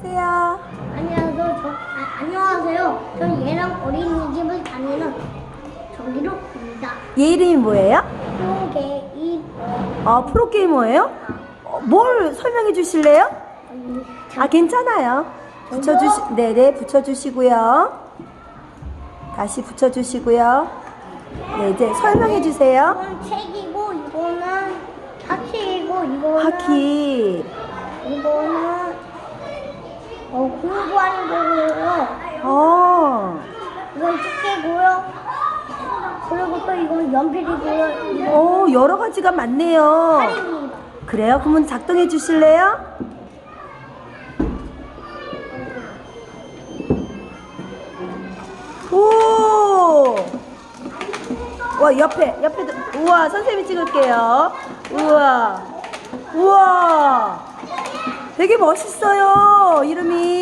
안녕하세요. 안녕하세요. 저, 아, 안녕하세요. 저는 얘랑 어린이집을 다니는 정기록입니다. 얘 이름이 뭐예요? 프로게임 어, 프로게이머예요? 어, 뭘 설명해 주실래요? 아, 괜찮아요. 붙여주시, 네네, 붙여주시고요. 다시 붙여주시고요. 네, 이제 설명해 주세요. 이건 책이고 이거는 하키이고 이거는 하키. 이거는 어, 공부하는 거고요. 어, 이건 집게고요. 그리고 또 이건 연필이고요. 이건 어, 여러 가지가 많네요. 그래요? 그러면 작동해 주실래요? 오! 와, 옆에, 옆에도, 우와, 선생님이 찍을게요. 우와, 우와. 되게 멋있어요, 이름이.